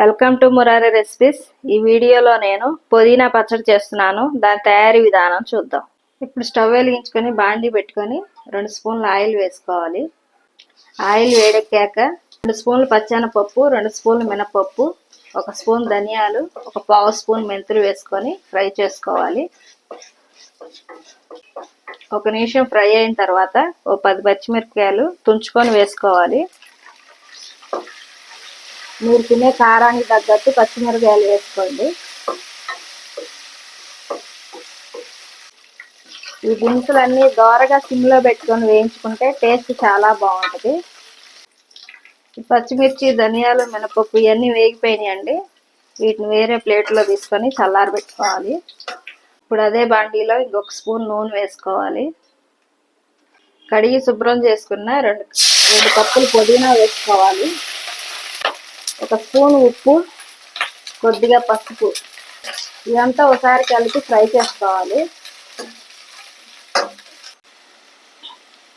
Welcome to Murari recipes. ఈ వీడియోలో నేను పుదీనా పచ్చడి చేస్తున్నాను. దాని తయారీ విధానం చూద్దాం. ఇప్పుడు స్టవ్ వెలిగించుకొని బాండీ పెట్టుకొని రెండు స్పూన్లు ఆయిల్ వేసుకోవాలి. ఆయిల్ వేడెక్కాక రెండు స్పూన్లు పచ్చనపప్పు రెండు స్పూన్లు మినపప్పు ఒక స్పూన్ ధనియాలు ఒక పావు స్పూన్ మెంతులు వేసుకొని ఫ్రై చేసుకోవాలి. ఒక నిమిషం ఫ్రై అయిన తర్వాత ఓ పది పచ్చిమిరపకాయలు తుంచుకొని వేసుకోవాలి. మీరు తినే కారానికి తగ్గట్టు పచ్చిమిరపకాయలు వేసుకోండి. ఈ దినుసులన్నీ దోరగా సిమ్లో పెట్టుకొని వేయించుకుంటే టేస్ట్ చాలా బాగుంటుంది. పచ్చిమిర్చి ధనియాలు మినపప్పు ఇవన్నీ వేగిపోయినాయండి. వీటిని వేరే ప్లేట్లో తీసుకొని చల్లారి పెట్టుకోవాలి. ఇప్పుడు అదే బాండీలో ఇంకొక స్పూన్ నూనె వేసుకోవాలి. కడిగి శుభ్రం చేసుకున్న రెండు రెండు కప్పులు పుదీనా వేసుకోవాలి. ఒక స్పూన్ ఉప్పు కొద్దిగా పసుపు. ఇదంతా ఒకసారి కలిపి ఫ్రై చేసుకోవాలి.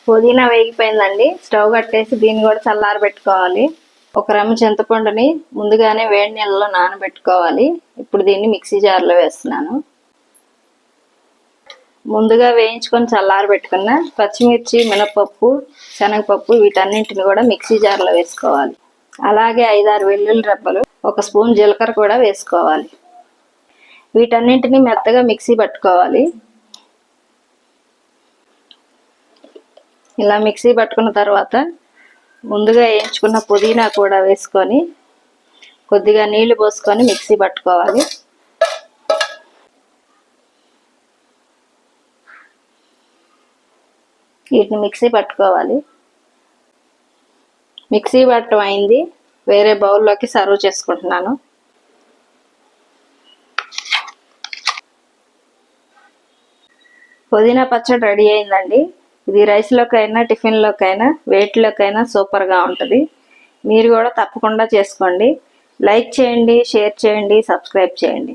పుదీనా వేగిపోయిందండి. స్టవ్ కట్టేసి దీన్ని కూడా చల్లారి పెట్టుకోవాలి ఒక రమ్మ చింతపండుని ముందుగానే వేడి నీళ్ళలో నానబెట్టుకోవాలి. ఇప్పుడు దీన్ని మిక్సీ జార్లో వేస్తున్నాను. ముందుగా వేయించుకొని చల్లారి పెట్టుకున్న పచ్చిమిర్చి మినపప్పు శనగపప్పు వీటన్నింటిని కూడా మిక్సీ జార్లో వేసుకోవాలి. అలాగే ఐదారు వెల్లుల్లి రెబ్బలు ఒక స్పూన్ జీలకర్ర కూడా వేసుకోవాలి. వీటన్నింటిని మెత్తగా మిక్సీ పట్టుకోవాలి. ఇలా మిక్సీ పట్టుకున్న తర్వాత ముందుగా వేయించుకున్న పుదీనా కూడా వేసుకొని కొద్దిగా నీళ్ళు పోసుకొని మిక్సీ పట్టుకోవాలి. వీటిని మిక్సీ పట్టుకోవాలి. మిక్సీ పట్టడం అయింది. వేరే బౌల్లోకి సర్వ్ చేసుకుంటున్నాను. పుదీనా పచ్చడి రెడీ అయిందండి. ఇది రైస్లోకైనా టిఫిన్లోకైనా వెయిట్లోకైనా సూపర్గా ఉంటుంది. మీరు కూడా తప్పకుండా చేసుకోండి. లైక్ చేయండి షేర్ చేయండి సబ్స్క్రైబ్ చేయండి.